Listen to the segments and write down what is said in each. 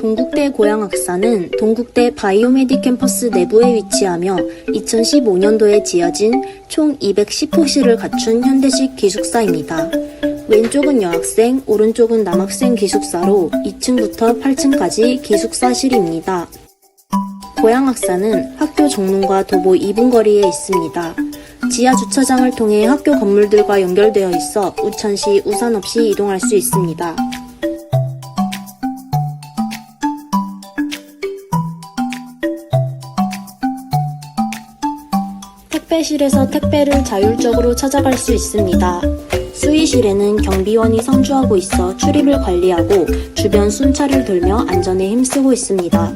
동국대 고양학사는 동국대 바이오메디 캠퍼스 내부에 위치하며 2015년도에 지어진 총 210호실을 갖춘 현대식 기숙사입니다. 왼쪽은 여학생, 오른쪽은 남학생 기숙사로 2층부터 8층까지 기숙사실입니다. 고양학사는 학교 정문과 도보 2분 거리에 있습니다. 지하 주차장을 통해 학교 건물들과 연결되어 있어 우천 시 우산 없이 이동할 수 있습니다. 택배실에서 택배를 자율적으로 찾아갈 수 있습니다. 수의실에는 경비원이 상주하고 있어 출입을 관리하고 주변 순찰을 돌며 안전에 힘쓰고 있습니다.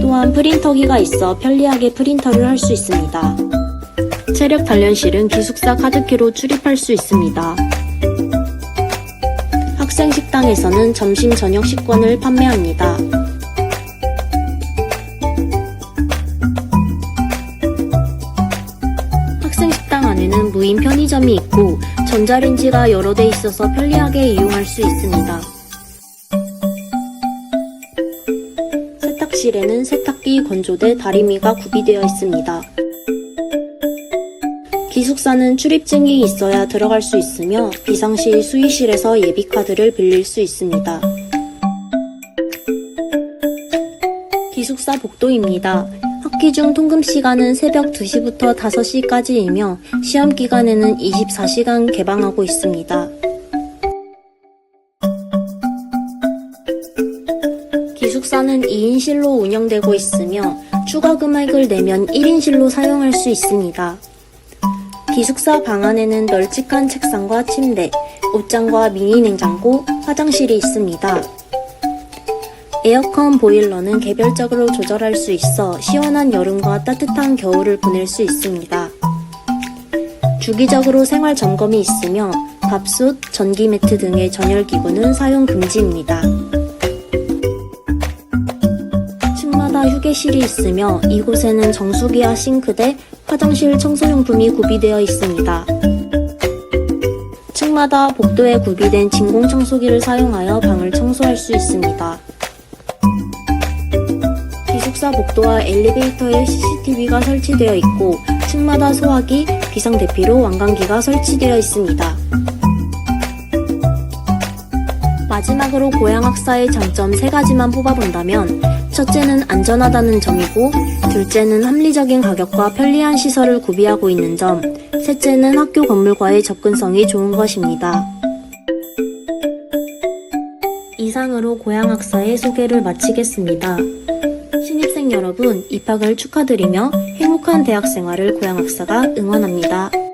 또한 프린터기가 있어 편리하게 프린터를 할 수 있습니다. 체력 단련실은 기숙사 카드키로 출입할 수 있습니다. 학생 식당에서는 점심 저녁 식권을 판매합니다. 무인 편의점이 있고 전자레인지가 여러 대 있어서 편리하게 이용할 수 있습니다. 세탁실에는 세탁기, 건조대, 다리미가 구비되어 있습니다. 기숙사는 출입증이 있어야 들어갈 수 있으며 비상시 수의실에서 예비카드를 빌릴 수 있습니다. 기숙사 복도입니다. 학기 중 통금 시간은 새벽 2시부터 5시까지이며 시험 기간에는 24시간 개방하고 있습니다. 기숙사는 2인실로 운영되고 있으며 추가 금액을 내면 1인실로 사용할 수 있습니다. 기숙사 방 안에는 널찍한 책상과 침대, 옷장과 미니 냉장고, 화장실이 있습니다. 에어컨 보일러는 개별적으로 조절할 수 있어 시원한 여름과 따뜻한 겨울을 보낼 수 있습니다. 주기적으로 생활 점검이 있으며 밥솥, 전기 매트 등의 전열 기구는 사용 금지입니다. 층마다 휴게실이 있으며 이곳에는 정수기와 싱크대, 화장실 청소용품이 구비되어 있습니다. 층마다 복도에 구비된 진공 청소기를 사용하여 방을 청소할 수 있습니다. 기숙사 복도와 엘리베이터에 CCTV가 설치되어 있고 층마다 소화기, 비상대피로 완강기가 설치되어 있습니다. 마지막으로 고양학사의 장점 세 가지만 뽑아본다면 첫째는 안전하다는 점이고 둘째는 합리적인 가격과 편리한 시설을 구비하고 있는 점 셋째는 학교 건물과의 접근성이 좋은 것입니다. 이상으로 고양학사의 소개를 마치겠습니다. 신입생 여러분 입학을 축하드리며 행복한 대학 생활을 고양학사가 응원합니다.